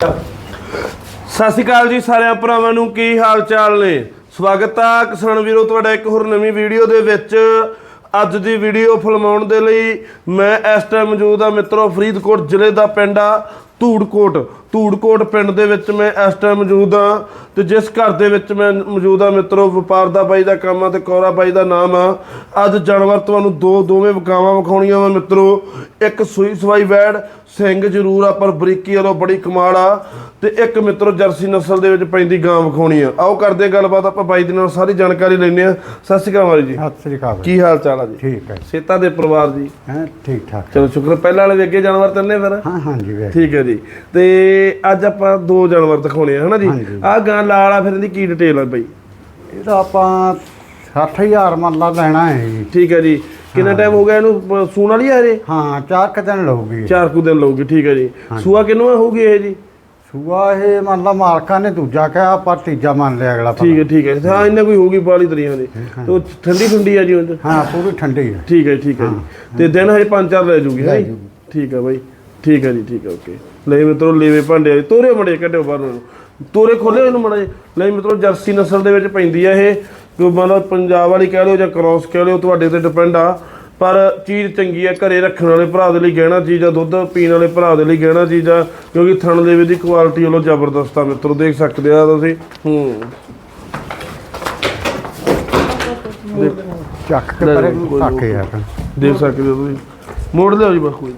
ਸਤਿ ਸ਼੍ਰੀ ਅਕਾਲ ਜੀ ਸਾਰਿਆਂ ਭਰਾਵਾਂ ਨੂੰ, ਕੀ ਹਾਲ ਚਾਲ ਨੇ? ਸਵਾਗਤ ਆ ਕਿਸਾਨ ਵੀਰੋ, ਤੁਹਾਡਾ ਇੱਕ ਹੋਰ ਨਵੀਂ ਵੀਡੀਓ ਦੇ ਵਿੱਚ। ਅੱਜ ਦੀ ਵੀਡੀਓ ਫਿਲਮਾਉਣ ਦੇ ਲਈ ਮੈਂ ਇਸ ਟਾਈਮ ਮੌਜੂਦ ਆ ਮਿੱਤਰੋ, ਫਰੀਦਕੋਟ ਜ਼ਿਲ੍ਹੇ ਦਾ ਪਿੰਡ ਆ, ਧੂੜਕੋਟ। ਧੂੜਕੋਟ ਪਿੰਡ ਦੇ ਵਿੱਚ ਮੈਂ ਇਸ ਟਾਈਮ ਮੌਜੂਦ ਆ ਤੇ ਜਿਸ ਘਰ ਦੇ ਵਿੱਚ ਮੈਂ ਮੌਜੂਦ ਆ ਮਿੱਤਰੋ ਵਪਾਰ ਦਾ ਬਾਈ ਦਾ ਕੰਮ ਆ ਤੇ ਕੌਰਾ ਬਾਈ ਦਾ ਨਾਮ ਆ। ਅੱਜ ਜਾਨਵਰ ਤੁਹਾਨੂੰ ਦੋ ਦੋਵੇਂ ਵਕਾਵਾਂ ਵਿਖਾਉਣੀਆਂ ਵਾ ਮਿੱਤਰੋ। ਇੱਕ ਸੂਈ ਸਵਾਈ ਵੈੜ ਸਿੰਘ ਜ਼ਰੂਰ ਆ ਪਰ ਬਰੀਕੀ ਵਾਲੋ ਬੜੀ ਕਮਾਲ ਆ। ਤੇ ਇੱਕ ਮਿੱਤਰੋ ਜਰਸੀ ਨਸਲ ਦੇ ਵਿੱਚ ਪੈਂਦੀ ਗਾਂ ਵਿਖਾਉਣੀ ਆ। ਆਓ ਕਰਦੇ ਹਾਂ ਗੱਲਬਾਤ ਆਪਾਂ ਬਾਈ ਦੇ ਨਾਲ ਸਾਰੀ ਜਾਣਕਾਰੀ ਲੈਣੇ ਆ ਸਤਿ ਸ਼੍ਰੀ ਅਕਾਲ ਬਾਈ ਜੀ। ਸਤਿ ਸ੍ਰੀ ਅਕਾਲ ਕੀ ਹਾਲ ਚਾਲ ਆ ਜੀ? ਠੀਕ ਹੈ ਸੇਤਾ ਦੇ ਪਰਿਵਾਰ ਜੀ। ਹੈ ਠੀਕ ਠਾਕ। ਚਲੋ ਸ਼ੁਕਰ ਪਹਿਲਾਂ ਵਾਲੇ ਵੀ ਅੱਗੇ ਜਾਨਵਰ ਤੰਨੇ ਫਿਰ? ਹਾਂ ਹਾਂ ਜੀ ਠੀਕ ਹੈ ਜੀ। ਤੇ ਅੱਜ ਆਪਾਂ ਦੋ ਜਾਨਵਰ ਦਿਖਾਉਣੇ ਆ ਹਨਾ ਜੀ? ਹਾਂਜੀ। ਆਹ ਗਾਂ ਲਾਲ ਆ ਫਿਰ ਇਹਦੀ ਕੀ ਡਿਟੇਲ ਆ ਬਾਈ? ਇਹਦਾ ਆਪਾਂ 60000 ਮੱਲਾ ਲੈਣਾ ਹੈ ਜੀ। ਠੀਕ ਹੈ ਜੀ। ਕਿੰਨਾ ਟਾਈਮ ਹੋ ਗਿਆ ਇਹਨੂੰ? ਸੂਣ ਵਾਲੀ ਆ ਜੇ ਹਾਂ ਚਾਰ ਕੁ ਦਿਨ ਲਊਗੀ। ਚਾਰ ਕੁ ਦਿਨ ਲਊਗੀ ਠੀਕ ਹੈ ਜੀ। ਸੂਆ ਕਿੰਨੂ ਹੋਊਗੀ ਇਹ ਜੀ? ਸੂਆ ਇਹ ਮੰਨ ਲਾ ਮਾਲਕਾਂ ਨੇ ਦੂਜਾ ਕਿਹਾ ਪਰ ਤੀਜਾ ਮੰਨ ਲਿਆ ਅਗਲਾ ਠੀਕ ਹੈ ਠੀਕ ਹੈ ਹਾਂ ਇੰਨਾ ਕੋਈ ਹੋਊਗੀ ਬਾਲੀ ਤਰੀਆਂ ਦੀ। ਤੇ ਠੰਡੀ ਠੰਡੀ ਆ ਜੀ ਉਂਝ ਹਾਂ ਪੂਰੀ ਠੰਡੀ ਹੈ ਠੀਕ ਹੈ ਠੀਕ ਹੈ ਜੀ। ਤੇ ਦਿਨ ਹਜੇ ਪੰਜ ਚਾਰ ਲੈ ਜੂਗੀ ਹੈ ਲੈ ਜੀ? ਜੂਗੀ। ਠੀਕ ਹੈ ਬਾਈ। ਠੀਕ ਹੈ ਜੀ ਠੀਕ ਹੈ ਓਕੇ ਲੈ ਮਿੱਤਰੋ ਲੇਵੇ ਭਾਂਡੇ ਤੋਰੇ ਮੜੇ ਕੱਢਿਓ ਬਾਹਰ ਨੂੰ। ਤੋਰੇ ਖੋਲੇ ਇਹਨੂੰ ਮੜੇ ਲੈ ਮਿੱਤਰੋ ਜਰਸੀ ਨਸਲ ਦੇ ਵਿੱਚ ਪੈਂਦੀ ਆ ਇਹ। ਕੋਈ ਮਤਲਬ ਪੰਜਾਬ ਵਾਲੀ ਕਹਿ ਲਿਓ ਜਾਂ ਕ੍ਰਾਸ ਕਹਿ ਲਿਓ ਤੁਹਾਡੇ ਤੇ ਡਿਪੈਂਡ ਆ। ਪਰ ਚੀਜ਼ ਚੰਗੀ ਆ ਘਰੇ ਰੱਖਣ ਵਾਲੇ ਭਰਾ ਦੇ ਲਈ ਗਹਿਣਾ ਚੀਜ਼ ਆ ਦੁੱਧ ਪੀਣ ਵਾਲੇ ਭਰਾ ਦੇ ਲਈ ਗਹਿਣਾ ਚੀਜ਼ ਆ। ਕਿਉਂਕਿ ਥਣ ਲੇਵੇ ਦੀ ਕੁਆਲਿਟੀ ਵੱਲੋਂ ਜ਼ਬਰਦਸਤ ਆ ਮਿੱਤਰੋ ਦੇਖ ਸਕਦੇ ਆ ਤੁਸੀਂ। ਹੂੰ। ਚੱਕ ਕੇ ਪਰੇ ਕਾਕੇ ਆ ਦੇਖ ਸਕਦੇ ਹੋ ਤੁਸੀਂ। ਮੋੜ ਲਿਓ ਜੀ ਬਸ ਕੋਈ।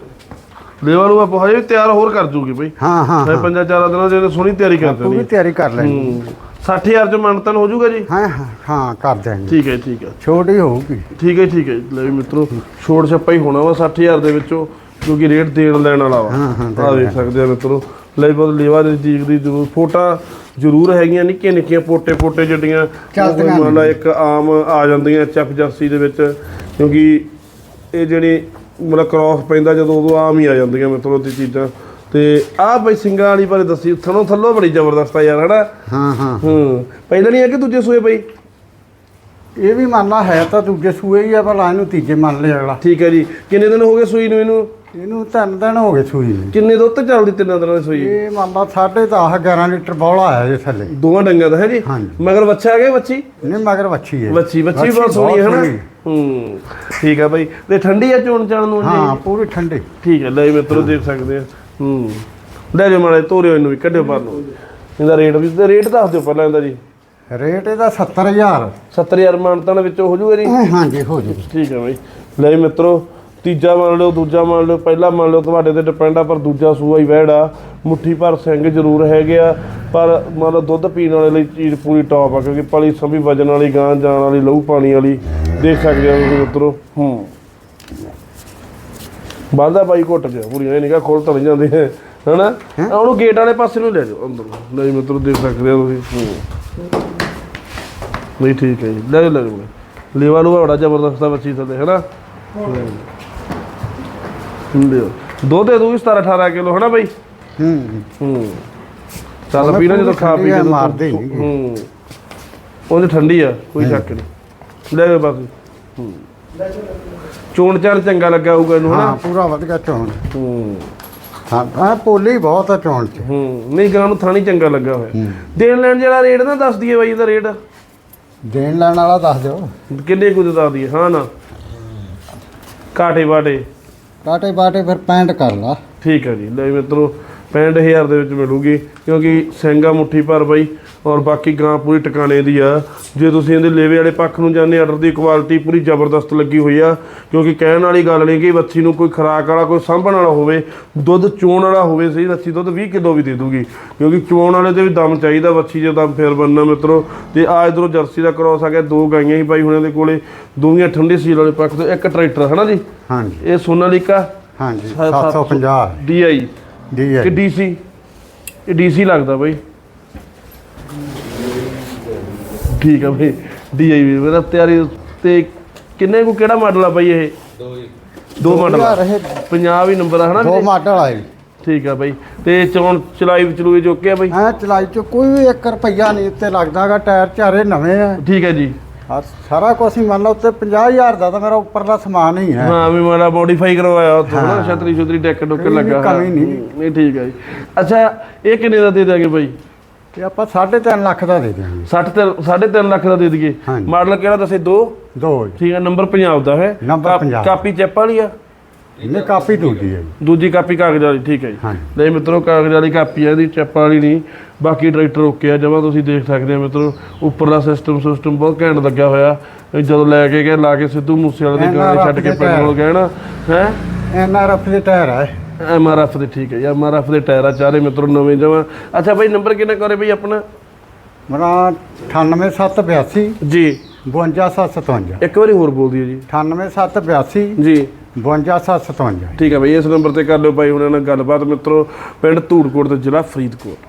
ਲੇਵਾ ਨੂੰ ਆਪਾਂ ਹਜੇ ਵੀ ਤਿਆਰ ਹੋਰ ਕਰ ਜੂਗੀ ਬਈ। ਹਾਂ ਹਾਂ ਮੈਂ ਪੰਜਾਂ ਚਾਰਾਂ ਦਿਨਾਂ ਇਹਨੇ ਸੋਹਣੀ ਤਿਆਰੀ ਕਰ ਪੂਰੀ ਦੇਣੀ ਤਿਆਰੀ ਕਰ ਲੈਣੀ। ਹੂੰ। 60000 ਚ ਮੰਨਤਨ ਹੋ ਜਾਊਗਾ ਜੀ? ਹਾਂ ਹਾਂ ਹਾਂ ਕਰ ਦੇਣੀ। ਠੀਕ ਹੈ ਠੀਕ ਹੈ। ਛੋਟੀ ਹੋਊਗੀ। ਠੀਕ ਹੈ ਠੀਕ ਹੈ ਲੈ ਵੀ ਮਿੱਤਰੋ ਛੋੜ ਛੱਪਾ ਹੀ ਹੋਣਾ ਵਾ 60000 ਦੇ ਵਿੱਚੋਂ ਕਿਉਂਕਿ ਰੇਟ ਦੇਣ ਲੈਣ ਵਾਲਾ ਵਾ। ਹਾਂ, ਹਾਂ, ਆ ਦੇਖ ਸਕਦੇ ਆ ਮਿੱਤਰੋ। ਲੈ ਬਹੁਤ ਲੇਵਾ ਦੇ ਚੀਜ਼ ਦੀ ਜ਼ਰੂਰ ਫੋਟਾ ਜ਼ਰੂਰ ਹੈਗੀਆਂ ਨਿੱਕੀਆਂ ਨਿੱਕੀਆਂ ਪੋਟੇ ਪੋਟੇ ਜਿਹੜੀਆਂ ਚੱਲਦੀਆਂ ਮੰਨ ਲਾ ਇੱਕ ਆਮ ਆ ਜਾਂਦੀਆਂ ਐਚਐਫ ਜਰਸੀ ਦੇ ਵਿੱਚ ਕਿਉਂਕਿ ਇਹ ਜਿਹੜੀ ਮਤਲਬ ਕ੍ਰਾਸ ਪੈਂਦਾ ਜਦੋਂ ਉਦੋਂ ਆਮ ਹੀ ਆ ਜਾਂਦੀਆਂ ਮਿੱਤਰੋ ਤੇ ਚੀਜ਼ਾਂ। ਤੇ ਆਹ ਬਈ ਸਿੰਘਾਂ ਵਾਲੀ ਬਾਰੇ ਦੱਸੀ ਥਣੋਂ ਥੱਲੋਂ ਬੜੀ ਜ਼ਬਰਦਸਤ ਆ ਯਾਰ ਹਨਾ? ਹਾਂ ਹਾਂ। ਹੂੰ ਪਹਿਲਾਂ ਨਹੀਂ ਕਿ ਦੂਜੇ ਸੂਏ ਬਈ? ਇਹ ਵੀ ਮੰਨ ਲਾ ਹੈ ਤਾਂ ਦੂਜੇ ਸੂਏ ਹੀ ਆ ਭਲਾ ਇਹਨੂੰ ਤੀਜੇ ਮੰਨ ਲਿਆ ਅਗਲਾ। ਠੀਕ ਹੈ ਜੀ। ਕਿੰਨੇ ਦਿਨ ਹੋ ਗਏ ਸੂਈ ਨੂੰ ਇਹਨੂੰ? ਇਹਨੂੰ ਤਿੰਨ ਦਿਨ ਹੋ ਗਏ ਸੂਈ ਨੂੰ। ਕਿੰਨੇ ਦੁੱਧ ਤੇ ਚੱਲਦੀ ਤਿੰਨਾਂ ਦਿਨਾਂ ਦੀ ਸੂਈ? ਇਹ ਮੰਨ ਲਾ 10.5 11 ਲੀਟਰ ਬੌਲਾ ਆਇਆ ਜੇ ਥੱਲੇ। ਦੋਵਾਂ ਡੰਗਾਂ ਦਾ ਹੈ ਜੀ? ਹਾਂਜੀ। ਮਗਰ ਆ ਗਿਆ ਬੱਚੀ ਨਹੀਂ ਮਗਰ ਵੱਛੀ ਹੈ। ਬੱਚੀ ਬੱਚੀ ਬਹੁਤ ਸੋਹਣੀ ਹੈ ਹੂੰ। ਠੀਕ ਹੈ ਬਾਈ। ਤੇ ਠੰਡੀ ਆ ਚੋਣ ਚਾਣ ਨੂੰ ਹਾਂ ਜੀ ਪੂਰੀ ਠੰਡੀ। ਠੀਕ ਹੈ ਲੈ ਮਿੱਤਰੋ ਦੇਖ ਸਕਦੇ ਆ। ਹੂੰ। ਲੈ ਜੋ ਮਾੜੇ ਤੋਰਿਓ ਇਹਨੂੰ ਵੀ ਕੱਢਿਓ ਬਾਹਰ ਨੂੰ। ਇਹਦਾ ਰੇਟ ਵੀ ਤੇ ਰੇਟ ਦੱਸ ਦਿਓ ਪਹਿਲਾਂ ਇਹਦਾ ਜੀ। ਰੇਟ ਇਹਦਾ 70000 70000 ਮਾਨਤਾਂ ਵਿੱਚ ਹੋ ਜੂਗਾ ਜੀ ਹਾਂਜੀ ਹੋ ਜੂ। ਠੀਕ ਹੈ ਬਾਈ। ਲੈ ਮਿੱਤਰੋ ਤੀਜਾ ਮੰਨ ਲਿਓ ਦੂਜਾ ਮੰਨ ਲਿਓ ਪਹਿਲਾ ਮੰਨ ਲਿਓ ਤੁਹਾਡੇ ਤੇ ਡਿਪੈਂਡ ਆ ਪਰ ਦੂਜਾ ਸੂਆ ਹੀ ਵਹਿੜਾ। ਮੁੱਠੀ ਭਰ ਸਿੰਘ ਜ਼ਰੂਰ ਹੈਗੇ ਆ ਪਰ ਮੰਨ ਲਓ ਦੁੱਧ ਪੀਣ ਵਾਲੇ ਲਈ ਚੀਜ਼ ਪੂਰੀ ਟੌਪ ਆ ਕਿਉਂਕਿ ਪਲੀ ਸੰਭੀ ਵਜਨ ਵਾਲੀ ਗਾਂ ਜਾਣ ਵਾਲੀ ਲਹੂ ਪਾਣੀ ਵਾਲੀ ਦੇਖ ਸਕਦੇ ਹੋ ਤੁਸੀਂ ਮਿੱਤਰੋ ਹੂੰ। ਬਾਲਦਾ ਬਾਈ ਘੁੱਟ ਗਿਆ ਪੂਰੀਆਂ ਇਹ ਨਿਕਾ ਖੋਲ ਤਲ ਜਾਂਦੇ। ਹੈ? ਹਨਾ ਉਹਨੂੰ ਗੇਟ ਵਾਲੇ ਪਾਸੇ ਨੂੰ ਲੈ ਜਾਓ ਅੰਦਰ। ਨੂੰ। ਜੀ ਮਿੱਤਰੋ ਦੇਖ ਸਕਦੇ ਹੋ ਤੁਸੀਂ। ਹੂੰ। ਨਹੀਂ ਠੀਕ ਹੈ ਜੀ। ਲੈ ਜਾਓ, ਲੈ ਜਾਓ। ਲੇਵਾ ਨੂੰ ਬੜਾ ਜ਼ਬਰਦਸਤ ਆ ਬੱਚੀ ਥੱਲੇ ਹੈਨਾ? ਲਿਓ ਦੋ ਦੇ ਦੂਗੀ 17 18 ਕਿਲੋ ਹੈਨਾ ਬਾਈ? ਹੂੰ। ਹੂੰ। ਚੱਲ ਪੀਣਾ ਜਦੋਂ ਖਾ ਪੀ ਆ, ਕੇ ਮਾਰਦੇ ਹੀ ਨਹੀਂ। ਹੂੰ। ਉਹਦੇ ਠੰਡੀ ਆ ਕੋਈ ਸ਼ੱਕ ਨਹੀਂ। ਲੈ ਬਸ ਹੂੰ। ਚੋਣ ਚਾਣ ਚੰਗਾ ਲੱਗਾ ਹੋਊਗਾ ਇਹਨੂੰ ਹਾਂ ਪੂਰਾ ਵਧੀਆ ਚੋਣ। ਹੂੰ। ਹਾਂ ਆਹ ਪੋਲੀ ਬਹੁਤ ਆ ਚੋਣ ਚ। ਹੂੰ। ਨਹੀਂ ਗਾਂ ਨੂੰ ਥਾਣੀ ਚੰਗਾ ਲੱਗਾ ਹੋਇਆ। ਦੇਣ ਲੈਣ ਜਿਹੜਾ ਰੇਟ ਨਾ ਦੱਸ ਦਈਏ ਬਾਈ ਇਹਦਾ ਰੇਟ। ਦੇਣ ਲੈਣ ਵਾਲਾ ਦੱਸ ਦਿਓ। ਕਿੰਨੇ ਕੁ ਦੱਸ ਦਈਏ? ਹਾਂ ਨਾ। ਕਾਟੇ ਬਾਟੇ ਕਾਟੇ ਬਾਟੇ ਫਿਰ ਪੈਂਟ ਕਰ ਲਾ। ਠੀਕ ਹੈ ਜੀ ਲੈ ਮਿੱਤਰੋ 65000 ਦੇ ਵਿੱਚ ਮਿਲੂਗੀ, ਕਿਉਂਕਿ ਸਿੰਘਾ ਮੁੱਠੀ ਭਰ ਬਾਈ, ਔਰ ਬਾਕੀ ਗਾਂ ਪੂਰੀ ਟਿਕਾਣੇ ਦੀ ਆ। ਜੇ ਤੁਸੀਂ ਇਹਦੇ ਲੇਵੇ ਵਾਲੇ ਪੱਖ ਨੂੰ ਜਾਂਦੇ ਆਰਡਰ ਦੀ ਕੁਆਲਿਟੀ ਪੂਰੀ ਜ਼ਬਰਦਸਤ ਲੱਗੀ ਹੋਈ ਆ, ਕਿਉਂਕਿ ਕਹਿਣ ਵਾਲੀ ਗੱਲ ਨਹੀਂ ਕਿ ਵੱਛੀ ਨੂੰ ਕੋਈ ਖਰਾਕ ਵਾਲਾ, ਕੋਈ ਸਾਂਭਣ ਵਾਲਾ ਹੋਵੇ, ਦੁੱਧ ਚੋਣ ਵਾਲਾ ਹੋਵੇ, ਸਹੀ ਬੱਚੀ ਦੁੱਧ 20 ਕਿਲੋ ਵੀ ਦੇ ਦੂਗੀ, ਕਿਉਂਕਿ ਚੋਣ ਵਾਲੇ ਤੇ ਵੀ ਦਮ ਚਾਹੀਦਾ ਵੱਛੀ ਜੇ ਦਮ ਫੇਰ ਬੰਨਣਾ ਮਿੱਤਰੋ। ਤੇ ਆ ਇਧਰੋਂ ਜਰਸੀ ਦਾ ਕ੍ਰੋਸ ਆ ਗਿਆ, ਦੋ ਗਾਈਆਂ ਹੀ ਬਾਈ ਹੁਣਾਂ ਦੇ ਕੋਲੇ ਦੋਵੀਆਂ ਠੰਡੇ ਸੀਲ ਵਾਲੇ ਪੱਖ ਤੋਂ ਇੱਕ ਟਰੈਕਟਰ ਹਨਾ ਜੀ? ਹਾਂਜੀ। ਇਹ ਸੋਨਾਲੀਕਾ? ਹਾਂਜੀ ਸੱਤ- 750 ਡੀਆਈ। ਹੈ ਕਿ ਡੀਸੀ? ਇਹ ਡੀਸੀ ਲੱਗਦਾ ਬਾਈ। ਠੀਕ ਆ ਬਾਈ ਡੀਆਈ ਵੀ। ਮੇਰਾ ਤਿਆਰੀ ਤੇ ਕਿੰਨੇ ਕੋ ਕਿਹੜਾ ਮਾਡਲ ਆ ਬਾਈ ਇਹ? ਦੋ ਦੋ ਮਾਡਲ ਆ। ਪੰਜਾਬ ਹੀ ਨੰਬਰ ਆ ਹਨਾ ਦੋ? ਮਾਡਲ ਆਏ ਠੀਕ ਆ ਬਾਈ। ਤੇ ਚੌਣ ਚਲਾਈ ਚਲੂਈ ਜੋ ਕਿ ਆ ਬਾਈ? ਐ ਚਲਾਈ ਚ ਕੋਈ ਵੀ 1 ਰੁਪਈਆ ਨਹੀਂ ਉੱਤੇ ਲੱਗਦਾਗਾ ਟਾਇਰ ਚਾਰੇ ਨਵੇਂ ਆ। ਠੀਕ ਹੈ ਜੀ। ਆ ਸਾਰਾ ਕੁਝ ਹੀ ਮੰਨ ਲਾ ਉੱਤੇ 50000 ਦਾ ਤਾਂ ਮੇਰਾ ਉੱਪਰਲਾ ਸਮਾਨ ਹੀ ਹੈ। ਹਾਂ ਵੀ ਮਾੜਾ ਮੋਡੀਫਾਈ ਕਰਵਾਇਆ ਉੱਥੋਂ ਨਾ ਛਤਰੀ ਛਤਰੀ ਟੁੱਕ ਕੋਈ ਲੱਗਾ। ਕਮੀ ਨਹੀਂ। ਨਹੀਂ ਠੀਕ ਹੈ ਜੀ। ਅੱਛਾ ਇਹ ਕਿੰਨੇ ਦਾ ਦੇ ਦਾਂਗੇ ਬਾਈ? ਤੇ ਆਪਾਂ 3.5 ਲੱਖ ਦਾ ਦੇ ਦਿਆਂਗੇ। 60 ਤੇ 3.5 ਲੱਖ ਦਾ ਦੇ ਦਈਏ। ਮਾਡਲ ਕਿਹੜਾ ਦੱਸੇ ਦੋ? ਦੋ ਠੀਕ ਹੈ ਨੰਬਰ ਪੰਜਾਬ ਦਾ ਹੈ। ਨੰਬਰ ਪੰਜਾਬ। ਕਾਪੀ ਚੈਪ ਵਾਲੀ ਆ? ਇਹਨੇ ਕਾਪੀ ਦੂਜੀ ਹੈ। ਜੀ ਦੂਜੀ ਕਾਪੀ ਕਾਗਜ਼ ਵਾਲੀ ਠੀਕ ਹੈ ਜੀ। ਹਾਂਜੀ। ਨਹੀਂ ਮਿੱਤਰੋ ਕਾਗਜ਼ ਵਾਲੀ ਕਾਪੀ ਹੈ ਇਹਦੀ ਚੈਪ ਵਾਲੀ ਨਹੀਂ। ਬਾਕੀ ਟਰੈਕਟਰ ਓਕੇ ਆ ਜਮਾ ਤੁਸੀਂ ਦੇਖ ਸਕਦੇ ਹੋ ਮਿੱਤਰੋ। ਉੱਪਰਲਾ ਸਿਸਟਮ ਸਿਸਟਮ ਬਹੁਤ ਘੈਂਟ ਲੱਗਿਆ ਹੋਇਆ। ਇਹ ਜਦੋਂ ਲੈ ਕੇ ਗਏ ਲਾ ਕੇ ਸਿੱਧੂ ਮੂਸੇ ਵਾਲੇ ਦੇ ਇਹਨਾਂ ਗਾਣੇ ਛੱਡ ਕੇ ਰੱਖ ਪਿੰਡ ਨੂੰ ਗਏ ਨਾ ਹੈ? ਐਨ ਆਰ ਐਫ ਦੇ ਟਾਇਰ ਹੈ ਐਮਆਰਐਫ ਦੇ ਠੀਕ ਹੈ ਜੀ ਐਮਆਰਐਫ ਦੇ ਟਾਇਰ ਆ ਚਾਰੇ ਮਿੱਤਰੋ ਨਵੇਂ ਜਮਾ। ਅੱਛਾ ਬਾਈ ਨੰਬਰ ਕਿੰਨਾ ਕਰੇ ਬਈ ਆਪਣਾ? ਮੇਰਾ 98782 ਜੀ। 52757 ਇੱਕ ਵਾਰੀ ਹੋਰ ਬੋਲ ਦਿਓ ਜੀ। 98782 ਜੀ। 52757 ਠੀਕ ਹੈ ਬਈ, ਇਸ ਨੰਬਰ ਤੇ ਕਰ ਲਿਓ ਭਾਈ ਉਹਨਾਂ ਨਾਲ ਗੱਲਬਾਤ। ਮਿੱਤਰੋ, ਪਿੰਡ ਧੂੜਕੋਟ ਤੇ ਜ਼ਿਲ੍ਹਾ ਫਰੀਦਕੋਟ।